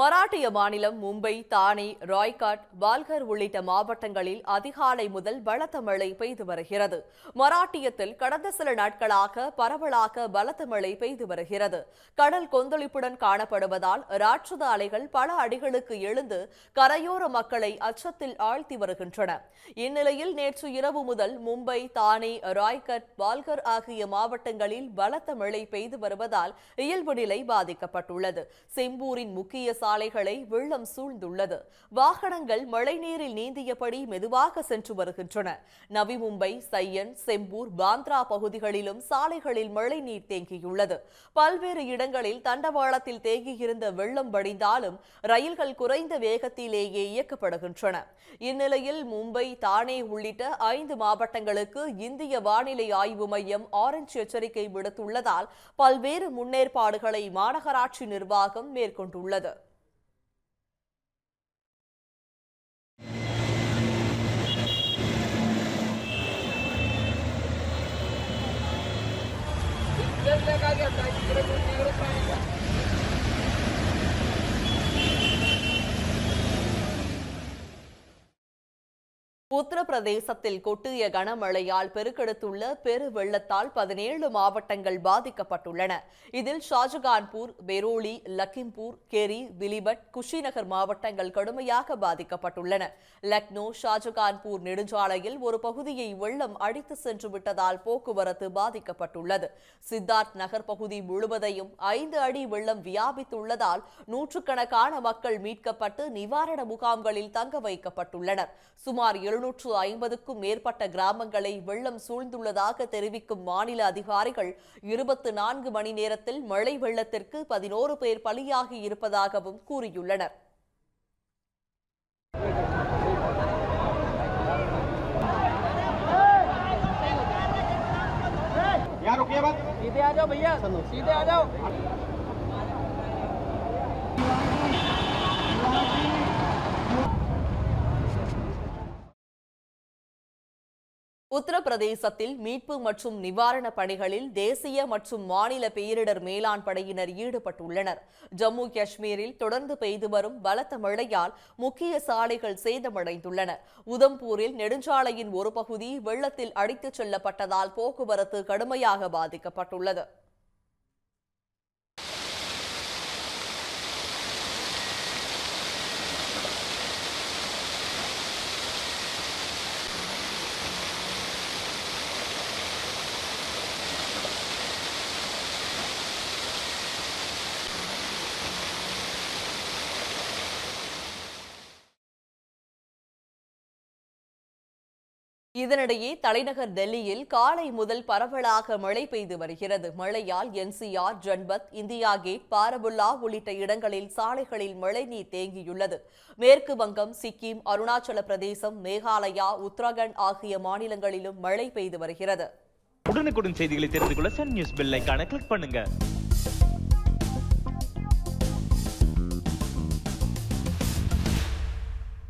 மராட்டிய மாநிலம் மும்பை தானே ராய்காட் பால்கர் உள்ளிட்ட மாவட்டங்களில் அதிகாலை முதல் பலத்த மழை பெய்து வருகிறது. மராட்டியத்தில் கடந்த சில நாட்களாக பரவலாக பலத்த மழை பெய்து வருகிறது. கடல் கொந்தளிப்புடன் காணப்படுவதால் ராட்சத அலைகள் பல அடிகளுக்கு எழுந்து கரையோர மக்களை அச்சத்தில் ஆழ்த்தி வருகின்றன. இந்நிலையில் நேற்று இரவு முதல் மும்பை தானே ராய்கட் பால்கர் ஆகிய மாவட்டங்களில் பலத்த மழை பெய்து வருவதால் இயல்பு நிலை பாதிக்கப்பட்டுள்ளது. செம்பூரின் முக்கிய சாலைகளை வெள்ளம் சூழ்ந்துள்ளது. வாகனங்கள் மழைநீரில் நீந்தியபடி மெதுவாக சென்று வருகின்றன. நவி மும்பை சையன் செம்பூர் பாந்த்ரா பகுதிகளிலும் சாலைகளில் மழைநீர் தேங்கியுள்ளது. பல்வேறு இடங்களில் தண்டவாளத்தில் தேங்கியிருந்த வெள்ளம் வடிந்தாலும் ரயில்கள் குறைந்த வேகத்திலேயே இயக்கப்படுகின்றன. இந்நிலையில் மும்பை தானே உள்ளிட்ட ஐந்து மாவட்டங்களுக்கு இந்திய வானிலை ஆய்வு மையம் ஆரஞ்சு எச்சரிக்கை விடுத்துள்ளதால் பல்வேறு முன்னேற்பாடுகளை மாநகராட்சி நிர்வாகம் மேற்கொண்டுள்ளது. काय करताय तिकडे तिकडे உத்தரப்பிரதேசத்தில் கொட்டிய கனமழையால் பெருக்கெடுத்துள்ள பெரு வெள்ளத்தால் பதினேழு மாவட்டங்கள் பாதிக்கப்பட்டுள்ளன. இதில் ஷாஜகான்பூர் பெரோலி லக்கிம்பூர் கெரி விலிபட் குஷிநகர் மாவட்டங்கள் கடுமையாக பாதிக்கப்பட்டுள்ளன. லக்னோ ஷாஜகான்பூர் நெடுஞ்சாலையில் ஒரு பகுதியை வெள்ளம் அடித்து சென்று விட்டதால் போக்குவரத்து பாதிக்கப்பட்டுள்ளது. சித்தார்த் நகர் பகுதி முழுவதையும் ஐந்து அடி வெள்ளம் வியாபித்துள்ளதால் நூற்றுக்கணக்கான மக்கள் மீட்கப்பட்டு நிவாரண முகாம்களில் தங்க வைக்கப்பட்டுள்ளனர். சுமார் எழு எழுநூற்று ஐம்பதுக்கும் மேற்பட்ட கிராமங்களை வெள்ளம் சூழ்ந்துள்ளதாக தெரிவிக்கும் மாநில அதிகாரிகள் இருபத்து நான்கு மணி நேரத்தில் மழை வெள்ளத்திற்கு பதினோரு பேர் பலியாகி இருப்பதாகவும் கூறியுள்ளனர் यहाँ रुकिए बात सीधे आ जाओ भैया सीधे आ जाओ உத்தரப்பிரதேசத்தில் மீட்பு மற்றும் நிவாரணப் பணிகளில் தேசிய மற்றும் மாநில பேரிடர் மேலாண் படையினர் ஈடுபட்டுள்ளனர். ஜம்மு காஷ்மீரில் தொடர்ந்து பெய்து வரும் பலத்த மழையால் முக்கிய சாலைகள் சேதமடைந்துள்ளன. உதம்பூரில் நெடுஞ்சாலையின் ஒரு பகுதி வெள்ளத்தில் அடித்துச் செல்லப்பட்டதால் போக்குவரத்து கடுமையாக பாதிக்கப்பட்டுள்ளது. இதனிடையே தலைநகர் டெல்லியில் காலை முதல் பரவலாக மழை பெய்து வருகிறது. மழையால் NCR Janpath India gate Barapullah உள்ளிட்ட இடங்களில் சாலைகளில் மழைநீர் தேங்கியுள்ளது. மேற்கு வங்கம் சிக்கிம் அருணாச்சல பிரதேசம் மேகாலயா உத்தராகண்ட் ஆகிய மாநிலங்களிலும் மழை பெய்து வருகிறது. உடனுக்குடன் செய்திகளை தெரிந்து கொள்ள சன் நியூஸ் பெல் கிளிக் பண்ணுங்க.